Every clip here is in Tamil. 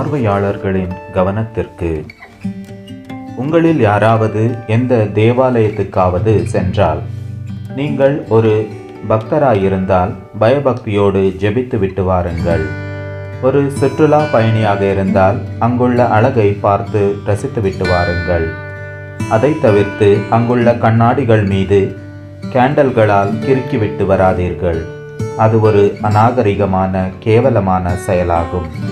பார்வையாளர்களின் கவனத்திற்கு. உங்களில் யாராவது எந்த தேவாலயத்துக்காவது சென்றால் நீங்கள் ஒரு பக்தராயிருந்தால் பயபக்தியோடு ஜெபித்து விட்டு வாருங்கள். ஒரு சுற்றுலா பயணியாக இருந்தால் அங்குள்ள அழகை பார்த்து ரசித்து விட்டு வாருங்கள். அதை தவிர்த்து அங்குள்ள கண்ணாடிகள் மீது கேண்டல்களால் கிறுக்கிவிட்டு வராதீர்கள். அது ஒரு அநாகரிகமான கேவலமான செயலாகும்.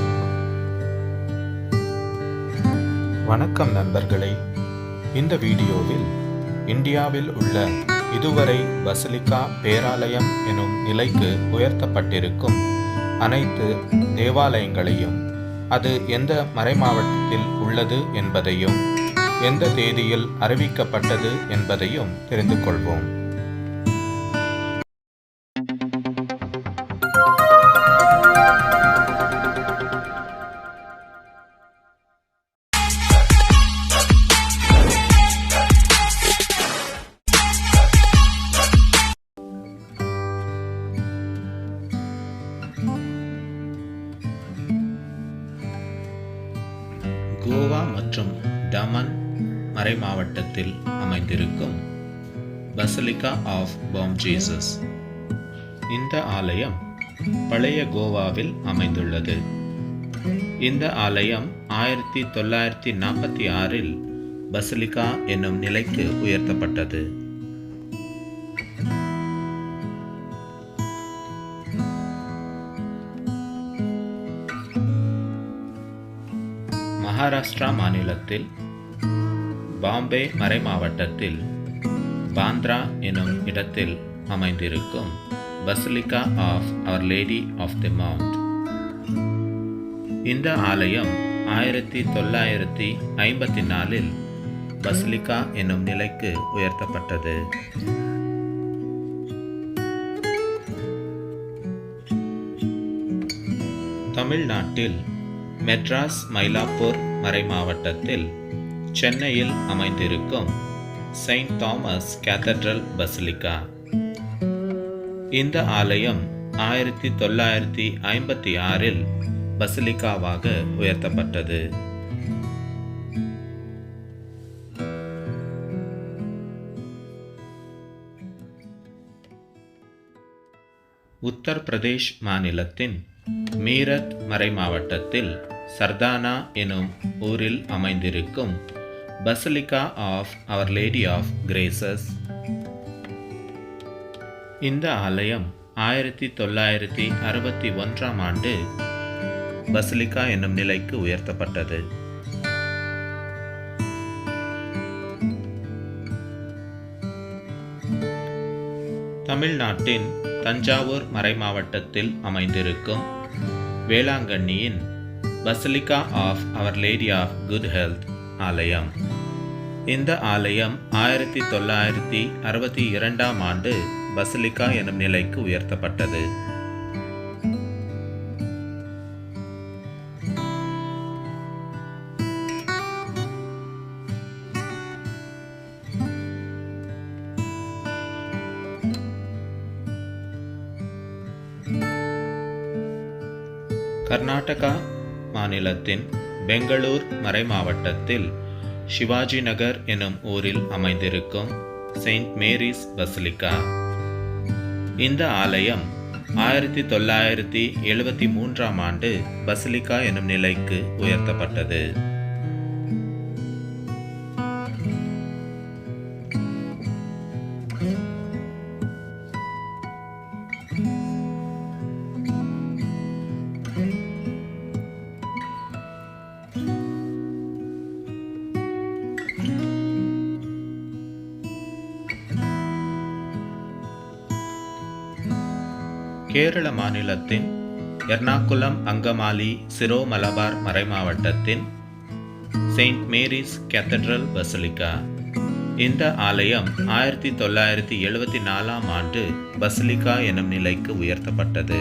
வணக்கம் நண்பர்களே. இந்த வீடியோவில் இந்தியாவில் உள்ள இதுவரை பசிலிக்கா பேராலயம் எனும் நிலைக்கு உயர்த்தப்பட்டிருக்கும் அனைத்து தேவாலயங்களையும் அது எந்த மறைமாவட்டத்தில் உள்ளது என்பதையும் எந்த தேதியில் அறிவிக்கப்பட்டது என்பதையும் தெரிந்து கொள்வோம். மறைமாவட்டத்தில் அமைந்திருக்கும் பசலிகா ஆஃப் பாம் ஜீசஸ் இந்த ஆலயம் பழைய கோவாவில் அமைந்துள்ளது. இந்த ஆலயம் ஆயிரத்தி தொள்ளாயிரத்தி நாற்பத்தி ஆறில் பசலிகா என்னும் நிலைக்கு உயர்த்தப்பட்டது. மகாராஷ்டிரா மாநிலத்தில் பாம்பே மறைமாவட்டத்தில் பாந்த்ரா எனும் இடத்தில் அமைந்திருக்கும் basilica of our lady of the mount இந்த ஆலயம் ஆயிரத்தி தொள்ளாயிரத்தி ஐம்பத்தி நாலில் பசிலிகா என்னும் நிலைக்கு உயர்த்தப்பட்டது. தமிழ்நாட்டில் மெட்ராஸ் மயிலாப்பூர் மறைமாவட்டத்தில் சென்னையில் அமைந்திருக்கும் செயின்ட் தாமஸ் கேத்தட்ரல் பசிலிக்கா. இந்த ஆலயம் ஆயிரத்தி தொள்ளாயிரத்தி ஐம்பத்தி ஆறில் பசிலிக்காவாக உயர்த்தப்பட்டது. உத்தரப்பிரதேஷ் மாநிலத்தின் மீரத் மறை மாவட்டத்தில் சர்தானா எனும் ஊரில் அமைந்திருக்கும் basilica of our lady of graces இந்த ஆலயம் ஆயிரத்தி தொள்ளாயிரத்தி அறுபத்தி ஒன்றாம் ஆண்டு பசிலிகா என்னும் நிலைக்கு உயர்த்தப்பட்டது. தமிழ்நாட்டின் தஞ்சாவூர் மறைமாவட்டத்தில் அமைந்திருக்கும் வேளாங்கண்ணியின் basilica of our lady of good health ஆலயம். இந்த ஆலயம் ஆயிரத்தி தொள்ளாயிரத்தி அறுபத்தி இரண்டாம் ஆண்டு பசிலிக்கா எனும் நிலைக்கு உயர்த்தப்பட்டது. கர்நாடகா மாநிலத்தின் பெங்களூர் மறைமாவட்டத்தில் சிவாஜி நகர் எனும் ஊரில் அமைந்திருக்கும் செயின்ட் மேரிஸ் பசிலிக்கா. இந்த ஆலயம் ஆயிரத்தி தொள்ளாயிரத்தி எழுபத்தி மூன்றாம் ஆண்டு பசிலிக்கா எனும் நிலைக்கு உயர்த்தப்பட்டது. கேரள மாநிலத்தின் எர்ணாகுளம் அங்கமாலி சிரோ மலபார் மறைமாவட்டத்தின் செயின்ட் மேரிஸ் கேத்தட்ரல் பசிலிக்கா. இந்த ஆலயம் ஆயிரத்தி தொள்ளாயிரத்தி எழுபத்தி நாலாம் ஆண்டு பசிலிக்கா எனும் நிலைக்கு உயர்த்தப்பட்டது.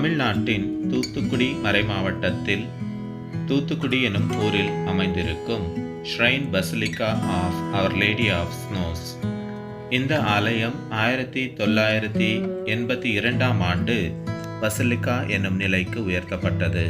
தமிழ்நாட்டின் தூத்துக்குடி மறைமாவட்டத்தில் தூத்துக்குடி எனும் ஊரில் அமைந்திருக்கும் shrine basilica of our lady of snows இந்த ஆலயம் ஆயிரத்தி தொள்ளாயிரத்தி எண்பத்தி இரண்டாம் ஆண்டு பசிலிகா என்னும் நிலைக்கு உயர்த்தப்பட்டது.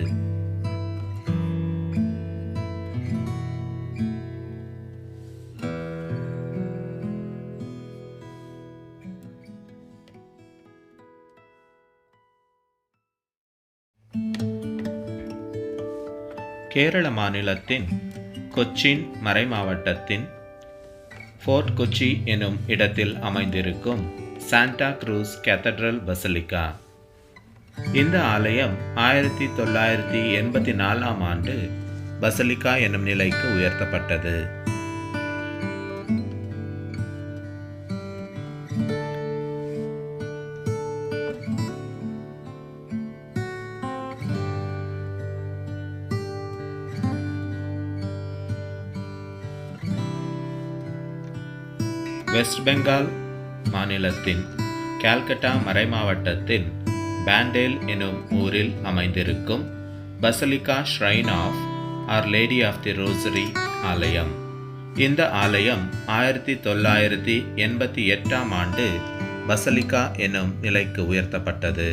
கேரள மாநிலத்தின் கொச்சின் மறைமாவட்டத்தின் ஃபோர்ட் கொச்சி எனும் இடத்தில் அமைந்திருக்கும் சாண்டா க்ரூஸ் கேத்தட்ரல் பசலிக்கா. இந்த ஆலயம் ஆயிரத்தி தொள்ளாயிரத்தி எண்பத்தி நாலாம் ஆண்டு பசலிக்கா எனும் நிலைக்கு உயர்த்தப்பட்டது. வெஸ்ட் பெங்கால் மாநிலத்தின் கால்கட்டா மறைமாவட்டத்தின் பேண்டேல் எனும் ஊரில் அமைந்திருக்கும் basilica shrine of our lady of the rosary ஆலயம். இந்த ஆலயம் ஆயிரத்தி தொள்ளாயிரத்தி எண்பத்தி எட்டாம் ஆண்டு பசலிகா எனும் நிலைக்கு உயர்த்தப்பட்டது.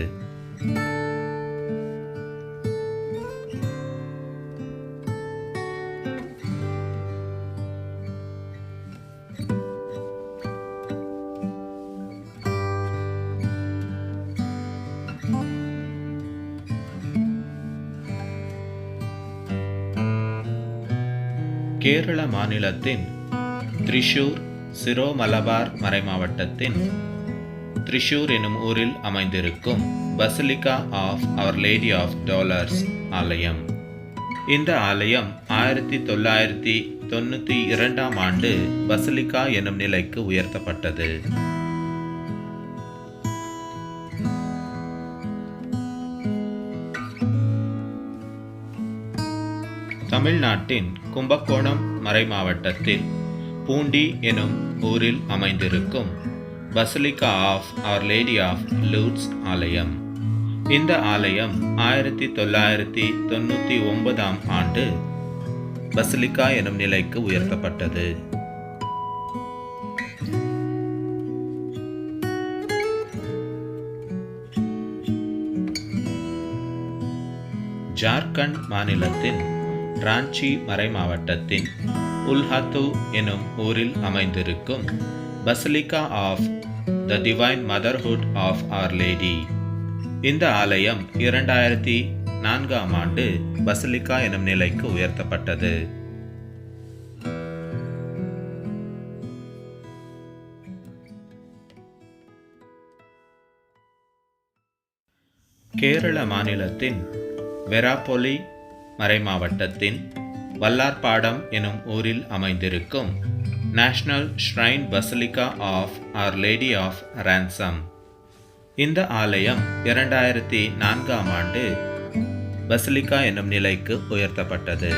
கேரள மாநிலத்தின் திரிஷூர் சிரோ மலபார் மறைமாவட்டத்தின் திரிஷூர் எனும் ஊரில் அமைந்திருக்கும் basilica of our lady of dolours ஆலயம். இந்த ஆலயம் ஆயிரத்தி தொள்ளாயிரத்தி தொண்ணூற்றி இரண்டாம் ஆண்டு பசிலிகா எனும் நிலைக்கு உயர்த்தப்பட்டது. தமிழ்நாட்டின் கும்பகோணம் மறைமாவட்டத்தில் பூண்டி எனும் ஊரில் அமைந்திருக்கும் basilica of our lady of Lourdes ஆலயம். இந்த ஆலயம் ஆயிரத்தி தொள்ளாயிரத்தி தொண்ணூற்றி ஒன்பதாம் ஆண்டு பசலிகா எனும் நிலைக்கு உயர்த்தப்பட்டது. ஜார்க்கண்ட் மாநிலத்தின் ராஞ்சி மறைமாவட்டத்தின் உல்ஹத்து எனும் ஊரில் அமைந்திருக்கும் basilica of the divine motherhood of our lady. இந்த ஆலயம் இரண்டாயிரத்தி நான்காம் ஆண்டு பசலிகா எனும் நிலைக்கு உயர்த்தப்பட்டது. கேரள மாநிலத்தின் வெராப்பொலி மறைமாவட்டத்தின் வல்லார்பாடம் எனும் ஊரில் அமைந்திருக்கும் national shrine basilica of our lady of ransom இந்த ஆலயம் இரண்டாயிரத்தி நான்காம் ஆண்டு பசலிகா என்னும் நிலைக்கு உயர்த்தப்பட்டது.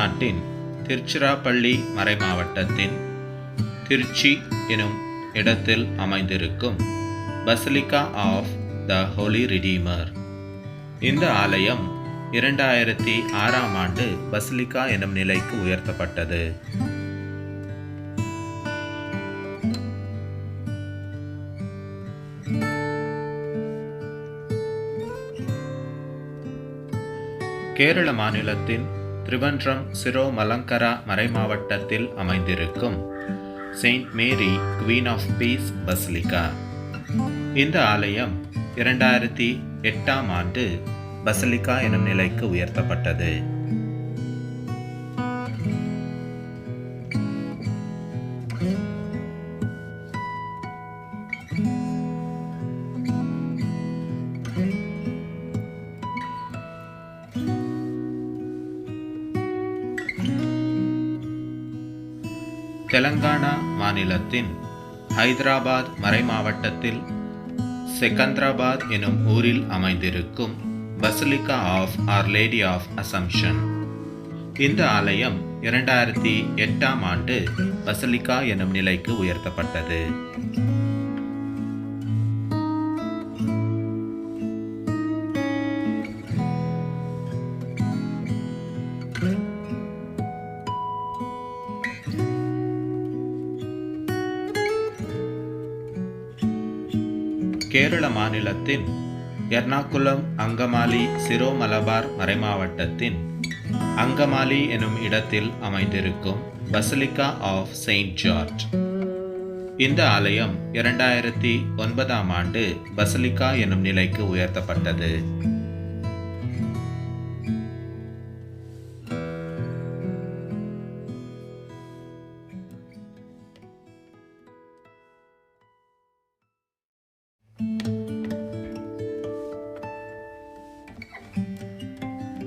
தமிழ்நாட்டின் திருச்சிராப்பள்ளி மறைமாவட்டத்தின் திருச்சி எனும் இடத்தில் அமைந்திருக்கும் basilica of the holy redeemer இந்த ஆலயம் இரண்டாயிரத்தி ஆறாம் ஆண்டு பசலிகா எனும் நிலைக்கு உயர்த்தப்பட்டது. கேரள மாநிலத்தின் திருவன்றம் சிரோ மலங்கரா மறைமாவட்டத்தில் அமைந்திருக்கும் Saint Mary queen of peace basilica இந்த ஆலயம் இரண்டாயிரத்தி எட்டாம் ஆண்டு பசிலிகா எனும் நிலைக்கு உயர்த்தப்பட்டது. தெலங்கானா மாநிலத்தின் ஹைதராபாத் மறைமாவட்டத்தில் செகந்திராபாத் எனும் ஊரில் அமைந்திருக்கும் basilica of our lady of assumption. இந்த ஆலயம் இரண்டாயிரத்தி எட்டாம் ஆண்டு பசிலிக்கா எனும் நிலைக்கு உயர்த்தப்பட்டது. கேரள மாநிலத்தின் எர்ணாகுளம் அங்கமாலி சிரோ மலபார் மறைமாவட்டத்தின் அங்கமாலி எனும் இடத்தில் அமைந்திருக்கும் பசிலிக்கா ஆஃப் செயின்ட் ஜார்ஜ். இந்த ஆலயம் இரண்டாயிரத்தி ஒன்பதாம் ஆண்டு பசிலிக்கா எனும் நிலைக்கு உயர்த்தப்பட்டது.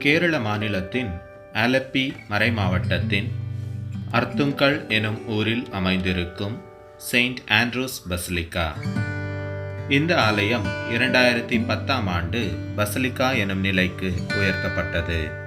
கேரள மாநிலத்தின் ஆலப்பி மறைமாவட்டத்தின் அர்த்துங்கல் எனும் ஊரில் அமைந்திருக்கும் செயின்ட் ஆண்ட்ரூஸ் பசிலிக்கா. இந்த ஆலயம் இரண்டாயிரத்தி பத்தாம் ஆண்டு பசிலிக்கா எனும் நிலைக்கு உயர்த்தப்பட்டது.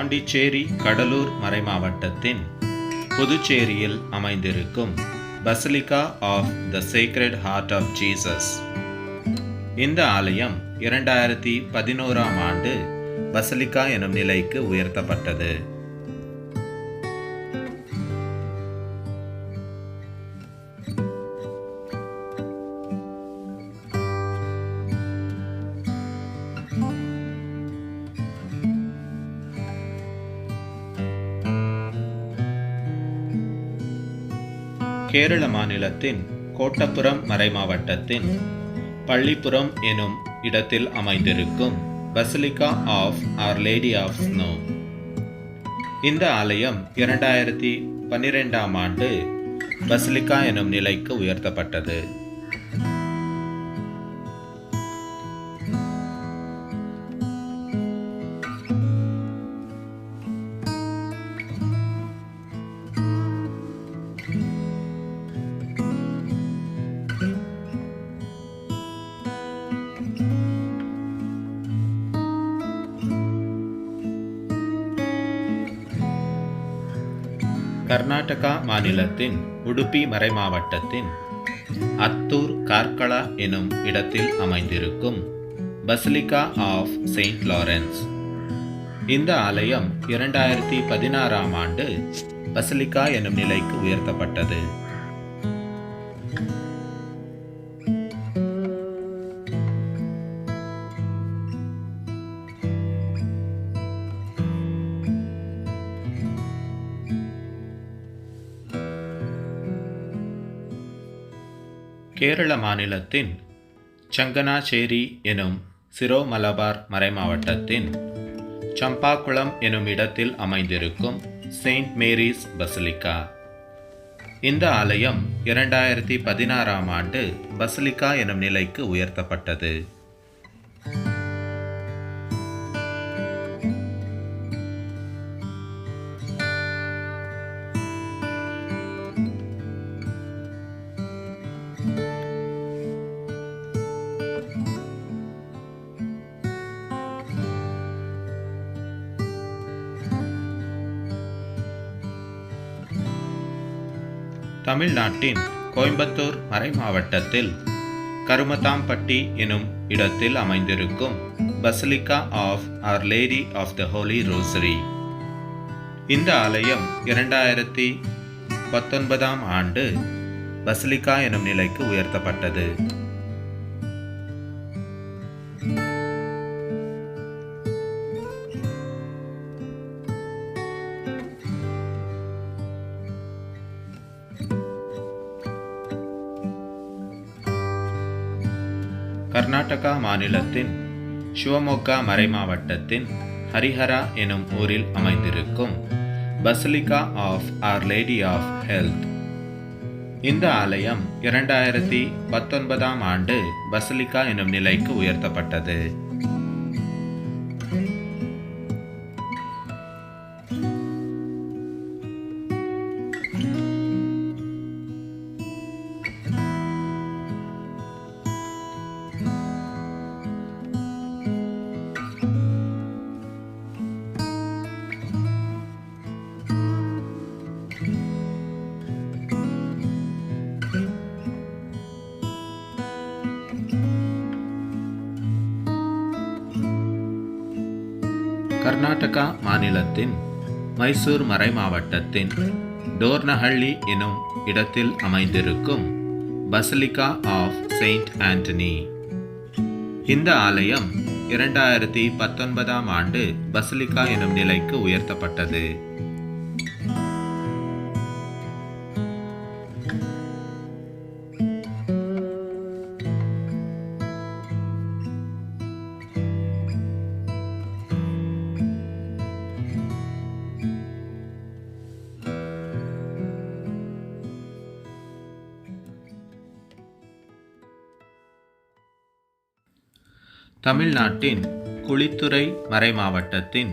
பாண்டிச்சேரி கடலூர் மறைமாவட்டத்தின் புதுச்சேரியில் அமைந்திருக்கும் basilica of the sacred heart of Jesus இந்த ஆலயம் இரண்டாயிரத்தி பதினோராம் ஆண்டு பசலிகா எனும் நிலைக்கு உயர்த்தப்பட்டது. கேரள மாநிலத்தின் கோட்டப்புறம் மறைமாவட்டத்தின் பள்ளிப்புறம் எனும் இடத்தில் அமைந்திருக்கும் basilica of our lady of snow இந்த ஆலயம் இரண்டாயிரத்தி பன்னிரெண்டாம் ஆண்டு பசிலிக்கா எனும் நிலைக்கு உயர்த்தப்பட்டது. கர்நாடகா மாநிலத்தின் உடுப்பி மறைமாவட்டத்தின் அத்தூர் கார்கலா எனும் இடத்தில் அமைந்திருக்கும் பசிலிகா ஆஃப் செயின்ட் லாரன்ஸ். இந்த ஆலயம் இரண்டாயிரத்தி பதினாறாம் ஆண்டு பசிலிகா எனும் நிலைக்கு உயர்த்தப்பட்டது. கேரள மாநிலத்தின் சங்கனாச்சேரி எனும் சிரோமலபார் மறைமாவட்டத்தின் சம்பாக்குளம் எனும் இடத்தில் அமைந்திருக்கும் செயின்ட் மேரிஸ் பசிலிக்கா. இந்த ஆலயம் இரண்டாயிரத்தி பதினாறாம் ஆண்டு பசிலிக்கா எனும் நிலைக்கு உயர்த்தப்பட்டது. தமிழ்நாட்டின் கோயம்புத்தூர் மறை மாவட்டத்தில் கருமத்தாம்பட்டி எனும் இடத்தில் அமைந்திருக்கும் basilica of our lady of the holy rosary இந்த ஆலயம் இரண்டாயிரத்தி பத்தொன்பதாம் ஆண்டு பசிலிக்கா எனும் நிலைக்கு உயர்த்தப்பட்டது. கர்நாடகா மாநிலத்தின் சிவமொக்கா மறைமாவட்டத்தின் ஹரிஹரா எனும் ஊரில் அமைந்திருக்கும் basilica of our lady of health. இந்த ஆலயம் இரண்டாயிரத்தி பத்தொன்பதாம் ஆண்டு பசிலிகா எனும் நிலைக்கு உயர்த்தப்பட்டது. கர்நாடகா மாநிலத்தின் மைசூர் மறை மாவட்டத்தின் டோர்னஹள்ளி எனும் இடத்தில் அமைந்திருக்கும் பசலிகா ஆஃப் செயின்ட் ஆண்டனி. இந்த ஆலயம் இரண்டாயிரத்தி பத்தொன்பதாம் ஆண்டு பசலிகா எனும் நிலைக்கு உயர்த்தப்பட்டது. தமிழ்நாட்டின் குளித்துறை மறைமாவட்டத்தின்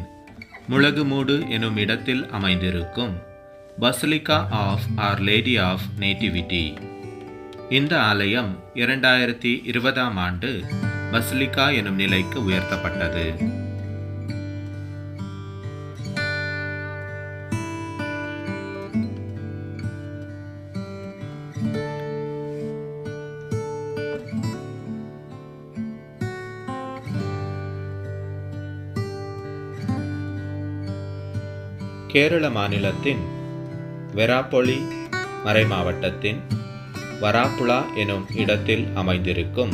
முழகுமூடு எனும் இடத்தில் அமைந்திருக்கும் basilica of our lady of nativity இந்த ஆலயம் இரண்டாயிரத்தி இருபதாம் ஆண்டு பசலிகா எனும் நிலைக்கு உயர்த்தப்பட்டது. கேரள மாநிலத்தின் வெராப்பொலி மறைமாவட்டத்தின் வராப்புலா எனும் இடத்தில் அமைந்திருக்கும்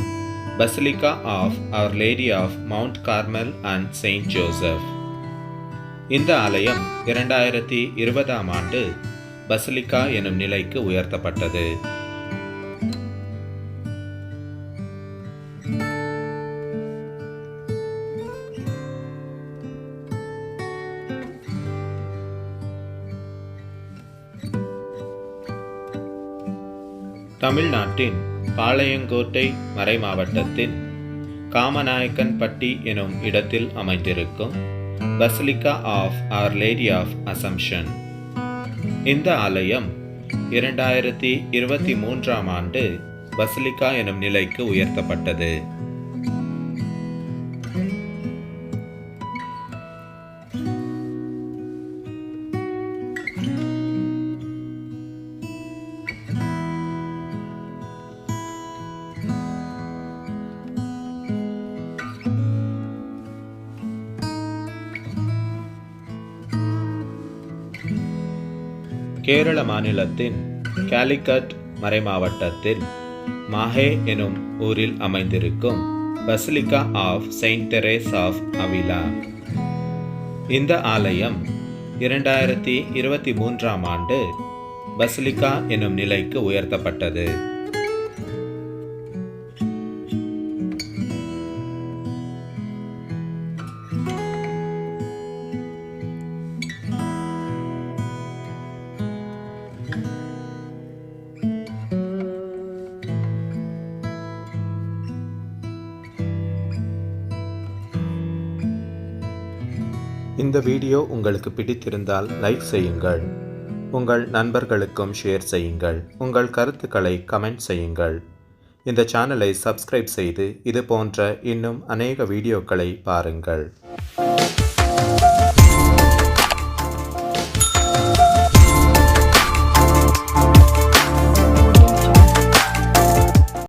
basilica of our lady of Mount Carmel and Saint Joseph இந்த ஆலயம் இரண்டாயிரத்தி இருபதாம் ஆண்டு பசிலிகா எனும் நிலைக்கு உயர்த்தப்பட்டது. தமிழ்நாட்டின் பாளையங்கோட்டை மறைமாவட்டத்தின் காமநாயக்கன்பட்டி எனும் இடத்தில் அமைந்திருக்கும் basilica of our lady of assumption இந்த ஆலயம் இரண்டாயிரத்தி இருபத்தி மூன்றாம் ஆண்டு பசிலிகா எனும் நிலைக்கு உயர்த்தப்பட்டது. கேரள மாநிலத்தின் காலிக்கட் மறைமாவட்டத்தில் மாஹே எனும் ஊரில் அமைந்திருக்கும் basilica of Saint Teresa of Avila. இந்த ஆலயம் இரண்டாயிரத்தி இருபத்தி மூன்றாம் ஆண்டு பசிலிகா எனும் நிலைக்கு உயர்த்தப்பட்டது. இந்த வீடியோ உங்களுக்கு பிடித்திருந்தால் லைக் செய்யுங்கள். உங்கள் நண்பர்களுக்கும் ஷேர் செய்யுங்கள். உங்கள் கருத்துக்களை கமெண்ட் செய்யுங்கள். இந்த சேனலை சப்ஸ்கிரைப் செய்து இது போன்ற இன்னும் அநேக வீடியோக்களை பாருங்கள்.